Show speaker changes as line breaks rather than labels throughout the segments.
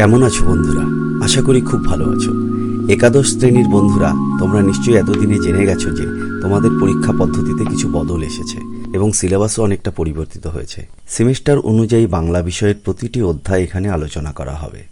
কেমন আছো বন্ধুরা? আশা করি খুব ভালো আছো। একাদশ শ্রেণির বন্ধুরা, তোমরা নিশ্চয়ই এতদিনে জেনে গেছো যে তোমাদের পরীক্ষা পদ্ধতিতে কিছু বদল এসেছে এবং সিলেবাসও অনেকটা পরিবর্তিত হয়েছে। সেমিস্টার অনুযায়ী বাংলা বিষয়ের প্রতিটি অধ্যায় এখানে আলোচনা করা হবে।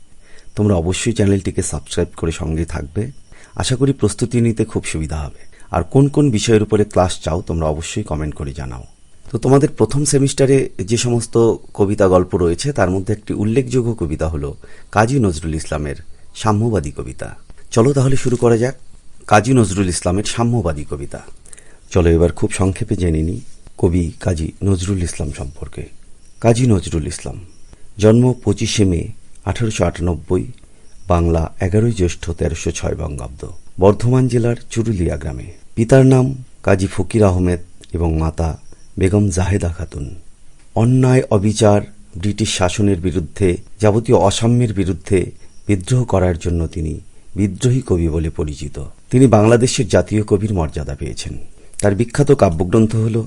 তোমরা অবশ্যই চ্যানেলটিকে সাবস্ক্রাইব করে সঙ্গে থাকবে। আশা করি প্রস্তুতি নিতে খুব সুবিধা হবে। আর কোন কোন বিষয়ের উপরে ক্লাস চাও, তোমরা অবশ্যই কমেন্ট করে জানাও। তো তোমাদের প্রথম সেমিস্টারে যে সমস্ত কবিতা গল্প রয়েছে, তার মধ্যে একটি উল্লেখযোগ্য কবিতা হলো কাজী নজরুল ইসলামের সাম্যবাদী কবিতা। চলো তাহলে শুরু করা যাক। কাজী নজরুল ইসলামের সাম্যবাদী কবিতা। চলো এবার খুব সংক্ষেপে জেনে নিই কবি কাজী নজরুল ইসলাম সম্পর্কে। কাজী নজরুল ইসলাম, জন্ম পঁচিশে মে, আঠারোশো আটানব্বই, বাংলা এগারোই জ্যৈষ্ঠ, তেরোশো ছয় বঙ্গাব্দ। বর্ধমান জেলার চুরুলিয়া গ্রামে। পিতার নাম কাজী ফকির আহমেদ এবং মাতা বেগম জাহেদা খাতুন। অন্যায়, অবিচার, ব্রিটিশ শাসনের বিরুদ্ধে, যাবতীয় অসাম্যের বিরুদ্ধে বিদ্রোহ করার জন্য তিনি বিদ্রোহী কবি বলে পরিচিত। তিনি বাংলাদেশের জাতীয় কবির মর্যাদা পেয়েছেন। তার বিখ্যাত কাব্যগ্রন্থ হল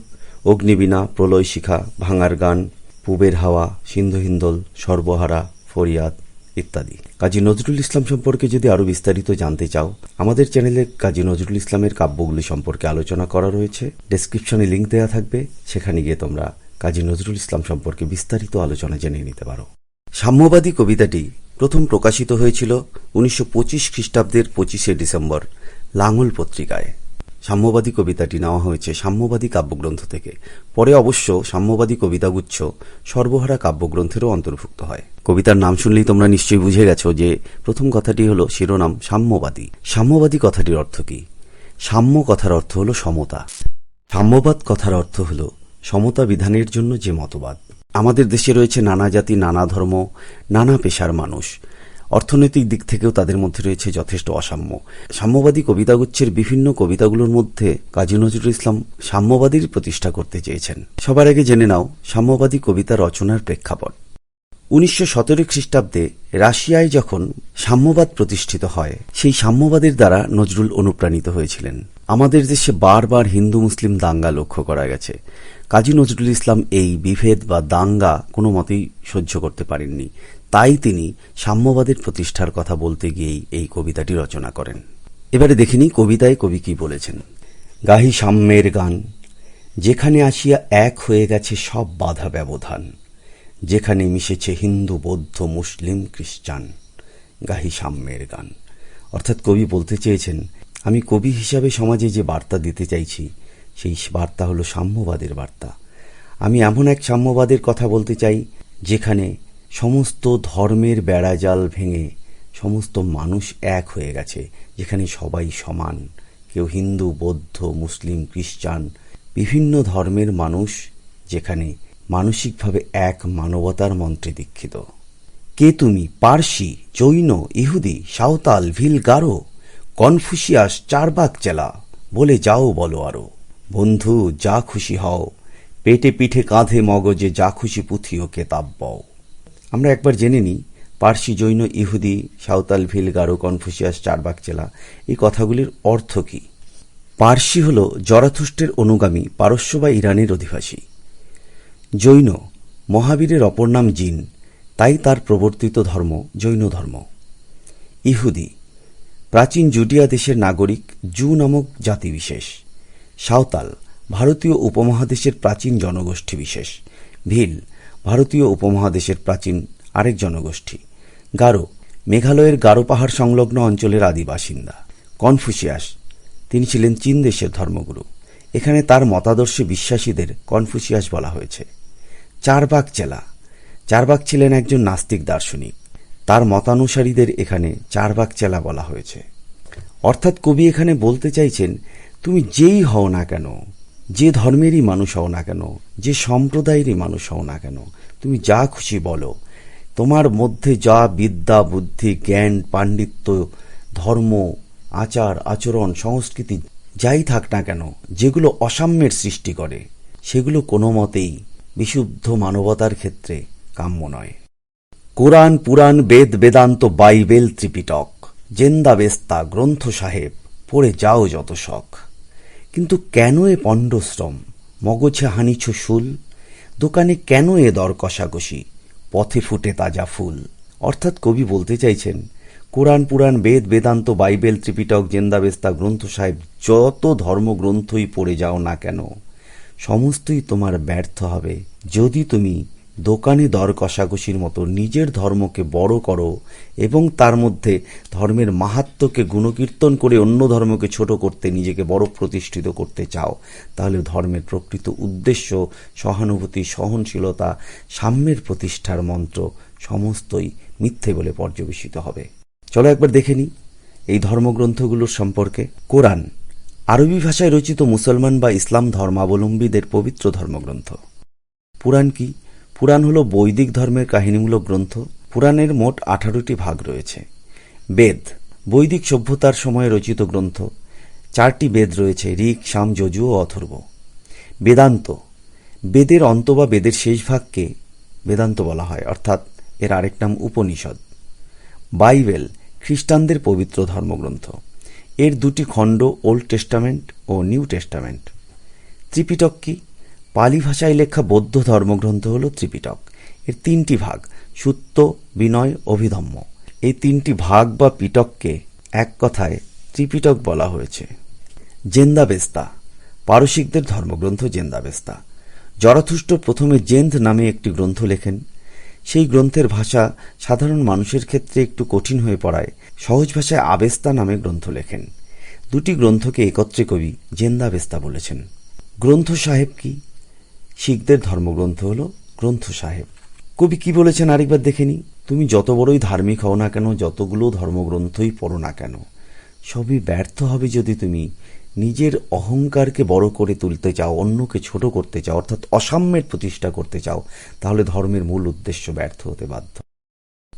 অগ্নিবীণা, প্রলয় শিখা, ভাঙার গান, পুবের হাওয়া, সিন্ধু হিন্দল, সর্বহারা, ফরিয়াদ। ইত্যাদি। কাজী নজরুল ইসলাম সম্পর্কে যদি আরও বিস্তারিত জানতে চাও, আমাদের চ্যানেলে কাজী নজরুল ইসলামের কাব্যগুলি সম্পর্কে আলোচনা করা রয়েছে। ডেসক্রিপশনে লিঙ্ক দেওয়া থাকবে। সেখানে গিয়ে তোমরা কাজী নজরুল ইসলাম সম্পর্কে বিস্তারিত আলোচনা জেনে নিতে পারো। সাম্যবাদী কবিতাটি প্রথম প্রকাশিত হয়েছিল উনিশশো পঁচিশ খ্রিস্টাব্দের পঁচিশে ডিসেম্বর, লাঙল পত্রিকায়। সাম্যবাদী কবিতাটি নেওয়া হয়েছে সাম্যবাদী কাব্যগ্রন্থ থেকে। পরে অবশ্য সাম্যবাদী কবিতাগুচ্ছ সর্বহারা কাব্যগ্রন্থেরও অন্তর্ভুক্ত হয়। কবিতার নাম শুনলেই তোমরা নিশ্চয়ই বুঝে গেছো যে প্রথম কথাটি হলো শিরোনাম সাম্যবাদী। সাম্যবাদী কথাটির অর্থ কি? সাম্য কথার অর্থ হলো সমতা। সাম্যবাদ কথার অর্থ হলো সমতা বিধানের জন্য যে মতবাদ। আমাদের দেশে রয়েছে নানা জাতি, নানা ধর্ম, নানা পেশার মানুষ। অর্থনৈতিক দিক থেকেও তাদের মধ্যে রয়েছে যথেষ্ট অসাম্য। সাম্যবাদী কবিতাগুচ্ছের বিভিন্ন কবিতাগুলোর মধ্যে কাজী নজরুল ইসলাম সাম্যবাদীর প্রতিষ্ঠা করতে চেয়েছেন। সবার আগে জেনে নাও সাম্যবাদী কবিতা রচনার প্রেক্ষাপট। উনিশশো সতেরো খ্রিস্টাব্দে রাশিয়ায় যখন সাম্যবাদ প্রতিষ্ঠিত হয়, সেই সাম্যবাদের দ্বারা নজরুল অনুপ্রাণিত হয়েছিলেন। আমাদের দেশে বারবার হিন্দু মুসলিম দাঙ্গা লক্ষ্য করা গেছে। কাজী নজরুল ইসলাম এই বিভেদ বা দাঙ্গা কোনো মতেই সহ্য করতে পারেননি। তাই তিনি সাম্যবাদের প্রতিষ্ঠার কথা বলতে গিয়েই এই কবিতাটি রচনা করেন। এবারে দেখিনি কবিতায় কবি কি বলেছেন। গাহি সাম্যের গান, যেখানে আসিয়া এক হয়ে গেছে সব বাধা ব্যবধান, যেখানে মিশেছে হিন্দু, বৌদ্ধ, মুসলিম, খ্রিস্টান, গাহি সাম্যের গান। অর্থাৎ কবি বলতে চেয়েছেন, আমি কবি হিসাবে সমাজে যে বার্তা দিতে চাইছি, সেই বার্তা হলো সাম্যবাদের বার্তা। আমি এমন এক সাম্যবাদের কথা বলতে চাই, যেখানে সমস্ত ধর্মের বেড়াজাল ভেঙে সমস্ত মানুষ এক হয়ে গেছে, যেখানে সবাই সমান। কেউ হিন্দু, বৌদ্ধ, মুসলিম, খ্রিস্টান, বিভিন্ন ধর্মের মানুষ, যেখানে মানসিকভাবে এক মানবতার মন্ত্রে দীক্ষিত। কে তুমি? পার্সি, জৈন, ইহুদি, সাঁওতাল ভিল গারো কনফুসিয়াস, চারবাক চেলা, বলে যাও বলো আরও। বন্ধু, যা খুশি হও। পেটে পিঠে কাঁধে মগজে যা খুশি পুঁথিও কেতাব বও আমরা একবার জেনে নিই, পার্সি জৈন ইহুদি, সাঁওতাল ভিল গারো, কনফুসিয়াস চারবাক চেলা এই কথাগুলির অর্থ কী? পার্সি হল জরাথুষ্টের অনুগামী পারস্য বা ইরানের অধিবাসী। জৈন, মহাবীরের অপর নাম জিন, তাই তার প্রবর্তিত ধর্ম জৈন ধর্ম। ইহুদি, প্রাচীন জুডিয়া দেশের নাগরিক জু নামক জাতিবিশেষ সাঁওতাল, ভারতীয় উপমহাদেশের প্রাচীন জনগোষ্ঠী বিশেষ। ভিল ভারতীয় উপমহাদেশের প্রাচীন আরেক জনগোষ্ঠী। গারো, মেঘালয়ের গারো পাহাড় সংলগ্ন অঞ্চলের আদি বাসিন্দা কনফুসিয়াস, তিনি ছিলেন চীন দেশের ধর্মগুরু। এখানে তার মতাদর্শে বিশ্বাসীদের কনফুসিয়াস বলা হয়েছে। চারবাগ চেলা চারবাগ ছিলেন একজন নাস্তিক দার্শনিক। তার মতানুসারীদের এখানে চারবাগ চেলা বলা হয়েছে। অর্থাৎ কবি এখানে বলতে চাইছেন, তুমি যেই হও না কেন যে ধর্মেরই মানুষ হও না কেন, যে সম্প্রদায়েরই মানুষ হও না কেন, তুমি যা খুশি বলো। তোমার মধ্যে যা বিদ্যা, বুদ্ধি, জ্ঞান, পাণ্ডিত্য, ধর্ম, আচার, আচরণ, সংস্কৃতি যাই থাক না কেন, যেগুলো অসাম্যের সৃষ্টি করে, সেগুলো কোনো মতেই বিশুদ্ধ মানবতার ক্ষেত্রে কাম্য নয়। Quran, Puran, Veda, Vedanta, Bible Tripitaka Zend Avesta Granth Sahib পড়ে যাও যত শখ। কিন্তু কেন এ পণ্ডশ্রম? মগজে হানিছ শুল। দোকানে কেন এ দর কষাকষি? পথে ফুটে তাজা ফুল। অর্থাৎ কবি বলতে চাইছেন, Quran Puran Veda Vedanta Bible Tripitaka Zend Avesta Granth Sahib যত ধর্মগ্রন্থই পড়ে যাও না কেন, সমস্তই তোমার ব্যর্থ হবে যদি তুমি দোকানে দর কষাকষির মতো নিজের ধর্মকে বড় করো এবং তার মধ্যে ধর্মের মাহাত্ম্যকে গুণকীর্তন করে অন্য ধর্মকে ছোট করতে নিজেকে বড় প্রতিষ্ঠিত করতে চাও, তাহলে ধর্মের প্রকৃত উদ্দেশ্য সহানুভূতি, সহনশীলতা, সাম্যের প্রতিষ্ঠার মন্ত্র সমস্তই মিথ্যে বলে পর্যবেসিত হবে। চলো একবার দেখে নিই এই ধর্মগ্রন্থগুলোর সম্পর্কে। কোরআন, আরবি ভাষায় রচিত মুসলমান বা ইসলাম ধর্মাবলম্বীদের পবিত্র ধর্মগ্রন্থ। পুরাণ কি? পুরাণ হল বৈদিক ধর্মের কাহিনীমূলক গ্রন্থ। পুরাণের মোট আঠারোটি ভাগ রয়েছে। বেদ, বৈদিক সভ্যতার সময়ে রচিত গ্রন্থ। চারটি বেদ রয়েছে, ঋক, সাম, যজু ও অথর্ব। বেদান্ত, বেদের অন্ত বা বেদের শেষ ভাগকে বেদান্ত বলা হয়, অর্থাৎ এর আরেক নাম উপনিষদ। বাইবেল, খ্রিস্টানদের পবিত্র ধর্মগ্রন্থ। এর দুটি খণ্ড ওল্ড টেস্টামেন্ট ও নিউ টেস্টামেন্ট। ত্রিপিটক কি? পালি ভাষায় লেখা বৌদ্ধ ধর্মগ্রন্থ হল ত্রিপিটক। এর তিনটি ভাগ সুত্ত বিনয়, অভিধম্ম। এই তিনটি ভাগ বা পিটককে এক কথায় ত্রিপিটক বলা হয়েছে। জেন্দাবেস্তা। পারসিকদের ধর্মগ্রন্থ জেন্দাবেস্তা। জরাথুষ্ট প্রথমে জেন্দ নামে একটি গ্রন্থ লেখেন। সেই গ্রন্থের ভাষা সাধারণ মানুষের ক্ষেত্রে একটু কঠিন হয়ে পড়ায়, সহজ ভাষায় আবেস্তা নামে গ্রন্থ লেখেন। দুটি গ্রন্থকে একত্রে কবি জেন্দাবেস্তা বলেছেন। গ্রন্থ সাহেব কি? শিখদের ধর্মগ্রন্থ হল গ্রন্থ সাহেব। কবি কি বলেছেন আরেকবার দেখে নি তুমি যত বড়ই ধার্মিক হও না কেন, যতগুলো ধর্মগ্রন্থই পড়ো না কেন, সবই ব্যর্থ হবে যদি তুমি নিজের অহংকারকে বড় করে তুলতে চাও, অন্যকে ছোট করতে চাও, অর্থাৎ অসাম্যের প্রতিষ্ঠা করতে চাও, তাহলে ধর্মের মূল উদ্দেশ্য ব্যর্থ হতে বাধ্য।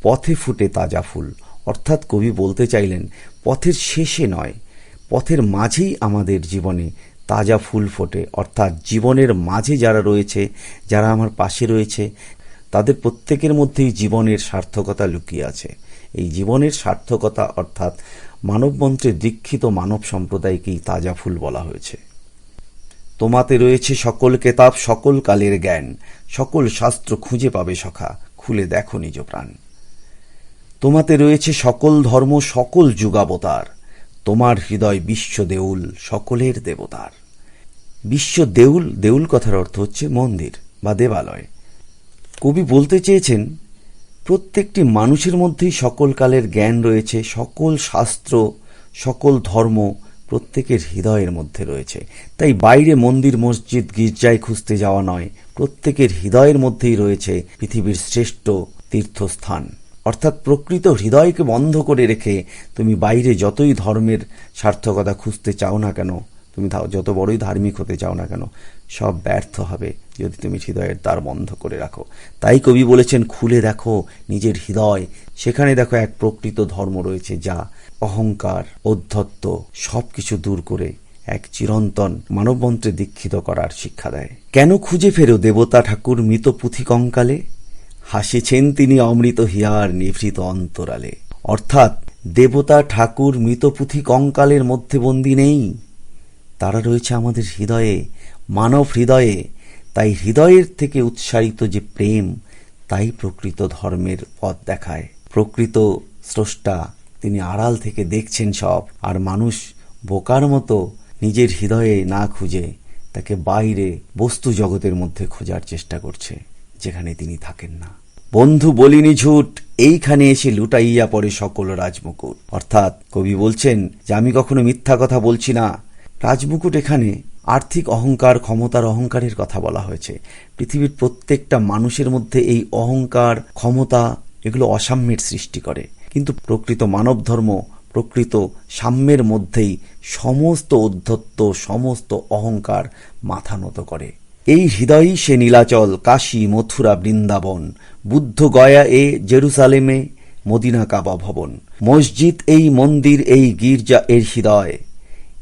পথে ফুটে তাজা ফুল। অর্থাৎ কবি বলতে চাইলেন, পথের শেষে নয়, পথের মাঝেই আমাদের জীবনে তাজা ফুল ফোটে। অর্থাৎ জীবনের মাঝে যারা রয়েছে, যারা আমার পাশে রয়েছে, তাদের প্রত্যেকের মধ্যেই জীবনের সার্থকতা লুকিয়ে আছে। এই জীবনের সার্থকতা অর্থাৎ মানবমন্ত্রে দীক্ষিত মানব সম্প্রদায়কেই তাজা ফুল বলা হয়েছে। তোমাতে রয়েছে সকল কেতাব, সকল কালের জ্ঞান, সকল শাস্ত্র খুঁজে পাবে সখা, খুলে দেখো নিজ প্রাণ। তোমাতে রয়েছে সকল ধর্ম, সকল যুগাবতার তোমার হৃদয় বিশ্ব দেউল সকলের দেবতার। বিশ্ব দেউল দেউল কথার অর্থ হচ্ছে মন্দির বা দেবালয়। কবি বলতে চেয়েছেন, প্রত্যেকটি মানুষের মধ্যেই সকল কালের জ্ঞান রয়েছে, সকল শাস্ত্র, সকল ধর্ম প্রত্যেকের হৃদয়ের মধ্যে রয়েছে। তাই বাইরে মন্দির, মসজিদ, গির্জায় খুঁজতে যাওয়া নয়, প্রত্যেকের হৃদয়ের মধ্যেই রয়েছে পৃথিবীর শ্রেষ্ঠ তীর্থস্থান। অর্থাৎ প্রকৃত হৃদয়কে বন্ধ করে রেখে তুমি বাইরে যতই ধর্মের সার্থকতা খুঁজতে চাও না কেন, তুমি যত বড়ই ধার্মিক হতে চাও না কেন, সব ব্যর্থ হবে যদি তুমি হৃদয়ের দ্বার বন্ধ করে রাখো। তাই কবি বলেছেন, খুলে দেখো নিজের হৃদয়। সেখানে দেখো এক প্রকৃত ধর্ম রয়েছে যা অহংকার, অধ্যত্ত সব কিছু দূর করে এক চিরন্তন মানবমন্ত্রে দীক্ষিত করার শিক্ষা দেয়। কেন খুঁজে ফেরো দেবতা ঠাকুর মৃত পুঁথি কঙ্কালে হাসিছেন তিনি অমৃত হিয়ার নিভৃত অন্তরালে। অর্থাৎ দেবতা ঠাকুর মৃতপুঁথি কঙ্কালের মধ্যে বন্দী নেই। তারা রয়েছে আমাদের হৃদয়ে, মানব হৃদয়ে। তাই হৃদয়ের থেকে উৎসারিত যে প্রেম, তাই প্রকৃত ধর্মের পথ দেখায়। প্রকৃত স্রষ্টা তিনি আড়াল থেকে দেখছেন সব। আর মানুষ বোকার মতো নিজের হৃদয়ে না খুঁজে তাকে বাইরে বস্তু জগতের মধ্যে খোঁজার চেষ্টা করছে, যেখানে তিনি থাকেন না। বন্ধু বলিনি ঝুট, এইখানে এসে লুটাইয়া পড়ে সকল রাজমুকুট। অর্থাৎ কবি বলছেন যে, আমি কখনো মিথ্যা কথা বলছি না। রাজমুকুট এখানে আর্থিক অহংকার, ক্ষমতার অহংকারের কথা বলা হয়েছে। পৃথিবীর প্রত্যেকটা মানুষের মধ্যে এই অহংকার, ক্ষমতা, এগুলো অসাম্যের সৃষ্টি করে। কিন্তু প্রকৃত মানব ধর্ম প্রকৃত সাম্যের মধ্যেই সমস্ত উদ্ধত্ত, সমস্ত অহংকার মাথা নত করে। এই হৃদয়ই সে নীলাচল, কাশী, মথুরা, বৃন্দাবন। বুদ্ধ গয়া এ জেরুসালেমে, মদিনা কাবা ভবন। মসজিদ এই মন্দির, এই গির্জা এর হৃদয়।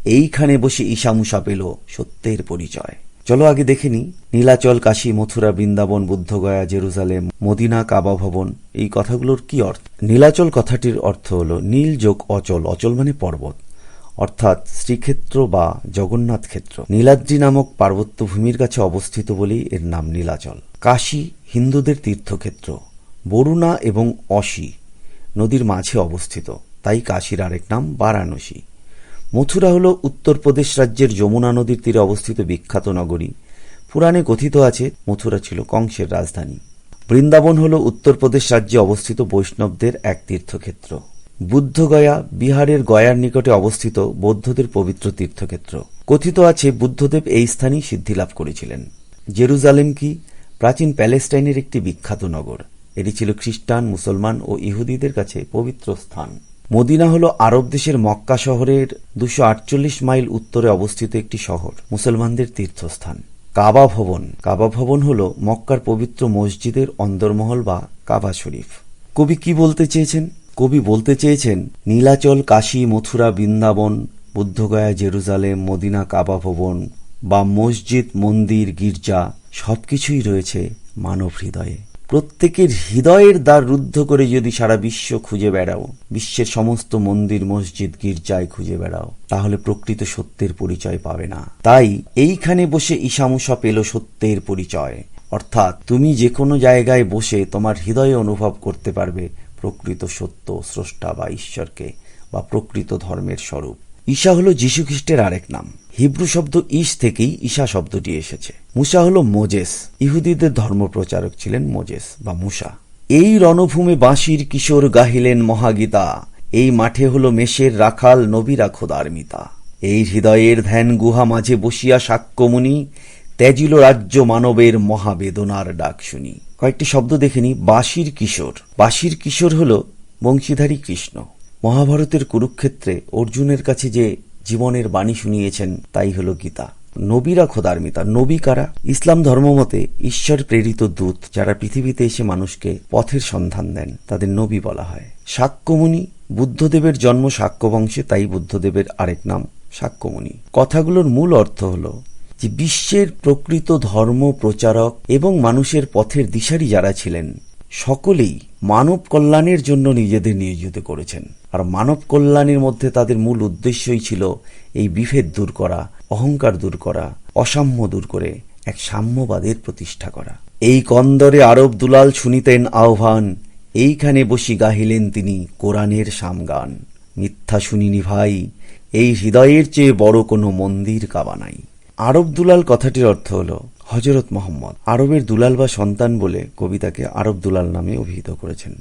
এইখানে বসে ঈশামুষা পেল সত্যের পরিচয়। চলো আগে দেখে নি, Nilachal, Kashi, Mathura, Vrindavan Bodhgaya Jerusalem Medina Kaaba ভবন, এই কথাগুলোর কি অর্থ? নীলাচল কথাটির অর্থ হলো নীল যোগ অচল। অচল মানে পর্বত। অর্থাৎ শ্রীক্ষেত্র বা জগন্নাথ ক্ষেত্র। নীলাদ্রি নামক পার্বত্য ভূমির কাছে অবস্থিত বলেই এর নাম নীলাচল। কাশী হিন্দুদের তীর্থক্ষেত্র। বরুণা এবং অসি নদীর মাঝে অবস্থিত। তাই কাশীর আরেক নাম বারাণসী। মথুরা হল উত্তরপ্রদেশ রাজ্যের যমুনা নদীর তীরে অবস্থিত বিখ্যাত নগরী। পুরাণে কথিত আছে, মথুরা ছিল কংসের রাজধানী। বৃন্দাবন হল উত্তরপ্রদেশ রাজ্যে অবস্থিত বৈষ্ণবদের এক তীর্থক্ষেত্র। বুদ্ধগয়া বিহারের গয়ার নিকটে অবস্থিত বৌদ্ধদের পবিত্র তীর্থক্ষেত্র। কথিত আছে, বুদ্ধদেব এই স্থানেই সিদ্ধি লাভ করেছিলেন। জেরুজালেম কি প্রাচীন প্যালেস্টাইনের একটি বিখ্যাত নগর। এটি ছিল খ্রিস্টান, মুসলমান ও ইহুদিদের কাছে পবিত্র স্থান। মদিনা হল আরব দেশের মক্কা শহরের দুশো মাইল উত্তরে অবস্থিত একটি শহর, মুসলমানদের তীর্থস্থান। কাবা ভবন। কাবা ভবন হল মক্কার পবিত্র মসজিদের অন্দরমহল বা কাবা শরীফ। কবি কি বলতে চেয়েছেন? কবি বলতে চেয়েছেন, Nilachal, Kashi, Mathura, Vrindavan Bodhgaya Jerusalem, Medina, Kaaba ভবন বা মসজিদ, মন্দির, গির্জা সবকিছুই রয়েছে মানব হৃদয়ে। প্রত্যেকের হৃদয়ের দ্বার রুদ্ধ করে যদি সারা বিশ্ব খুঁজে বেড়াও, বিশ্বের সমস্ত মন্দির, মসজিদ, গির্জায় খুঁজে বেড়াও, তাহলে প্রকৃত সত্যের পরিচয় পাবে না। তাই এইখানে বসে ঈশামুষা পেল সত্যের পরিচয়। অর্থাৎ তুমি যে কোনো জায়গায় বসে তোমার হৃদয়ে অনুভব করতে পারবে প্রকৃত সত্য, স্রষ্টা বা ঈশ্বরকে বা প্রকৃত ধর্মের স্বরূপ। ঈশা হলো যীশু খ্রিস্টের আরেক নাম। হিব্রু শব্দ ইশ থেকেই ঈশা শব্দটি এসেছে। মুসা হলো মোজেস। ইহুদিদের ধর্মপ্রচারক ছিলেন মোজেস বা মুসা। এই রণভূমে বাঁশির কিশোর গাহিলেন মহাগীতা। এই মাঠে হলো মেষের রাখাল, নবীরা খোদার মিতা। এই হৃদয়ের ধ্যান গুহা মাঝে বসিয়া সাক্ষ্যমুনি। ত্যাজিল রাজ্য মানবের মহাবেদনার ডাক শুনি। কয়েকটি শব্দ দেখেনি বাঁশির কিশোর। বাঁশির কিশোর হল বংশীধারী কৃষ্ণ। মহাভারতের কুরুক্ষেত্রে অর্জুনের কাছে যে জীবনের বাণী শুনিয়েছেন, তাই হল গীতা। নবীরা খোদার মিতা। নবী কারা? ইসলাম ধর্মমতে ঈশ্বর প্রেরিত দূত যারা পৃথিবীতে এসে মানুষকে পথের সন্ধান দেন, তাদের নবী বলা হয়। সাক্যমুনি বুদ্ধদেবের জন্ম সাক্য বংশে তাই বুদ্ধদেবের আরেক নাম সাক্যমুনি কথাগুলোর মূল অর্থ হল যে বিশ্বের প্রকৃত ধর্ম প্রচারক এবং মানুষের পথের দিশারি যারা ছিলেন, সকলেই মানব কল্যাণের জন্য নিজেদের নিয়োজিত করেছেন। আর মানব কল্যাণের মধ্যে তাদের মূল উদ্দেশ্যই ছিল এই বিভেদ দূর করা, অহংকার দূর করা, অসাম্য দূর করে এক সাম্যবাদের প্রতিষ্ঠা করা। এই কন্দরে আরব দুলাল শুনিতেন আহ্বান, এইখানে বসি গাহিলেন তিনি কোরআনের সামগান। মিথ্যা শুনিনি ভাই, এই হৃদয়ের চেয়ে বড় কোনো মন্দির কাবা নাই। আরব দুলাল কথাটির অর্থ হল হজরত মোহাম্মদ। আরবের দুলাল বা সন্তান বলে কবিতাকে আরব দুলাল নামে অভিহিত করেছেন।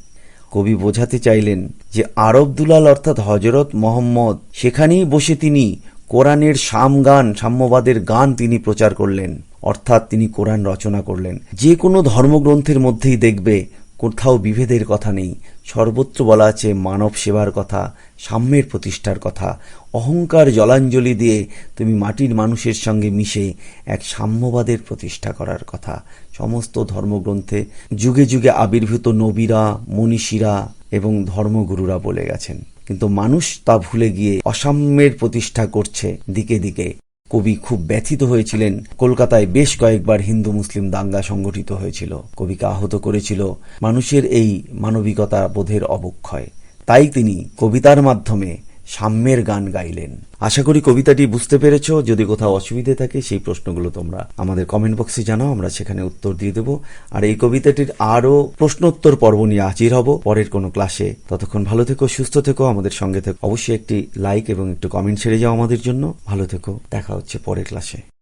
কবি বোঝাতে চাইলেন যে আরব দুলাল অর্থাৎ হজরত মোহাম্মদ, সেখানেই বসে তিনি কোরআনের সাম গান, সাম্যবাদের গান তিনি প্রচার করলেন। অর্থাৎ তিনি কোরআন রচনা করলেন। যে কোনো ধর্মগ্রন্থের মধ্যেই দেখবে, কোথাও বিভেদের কথা নেই। সর্বত্র বলা আছে মানব সেবার কথা, সাম্যের প্রতিষ্ঠার কথা। অহংকার জলাঞ্জলি দিয়ে তুমি মাটির মানুষের সঙ্গে মিশে এক সাম্যবাদের প্রতিষ্ঠা করার কথা। সমস্ত ধর্মগ্রন্থে যুগে যুগে আবির্ভূত নবীরা, মনীষীরা এবং ধর্মগুরুরা বলে গেছেন। কিন্তু মানুষ তা ভুলে গিয়ে অসাম্যের প্রতিষ্ঠা করছে দিকে দিকে। কবি খুব ব্যথিত হয়েছিলেন। কলকাতায় বেশ কয়েকবার হিন্দু মুসলিম দাঙ্গা সংগঠিত হয়েছিল। কবিকে আহত করেছিল মানুষের এই মানবিকতা বোধের অবক্ষয়। তাই তিনি কবিতার মাধ্যমে সাম্যের গান গাইলেন। আশা করি কবিতাটি বুঝতে পেরেছ। যদি কোথাও অসুবিধে থাকে সেই প্রশ্নগুলো তোমরা আমাদের কমেন্ট বক্সে জানাও, আমরা সেখানে উত্তর দিয়ে দেব। আর এই কবিতাটির আরও প্রশ্নোত্তর পর্ব নিয়ে হাজির হব পরের কোনো ক্লাসে। ততক্ষণ ভালো থেকো, সুস্থ থেকো, আমাদের সঙ্গে থেকো। অবশ্যই একটি লাইক এবং একটু কমেন্ট ছেড়ে যাও আমাদের জন্য। ভালো থেকো, দেখা হচ্ছে পরের ক্লাসে।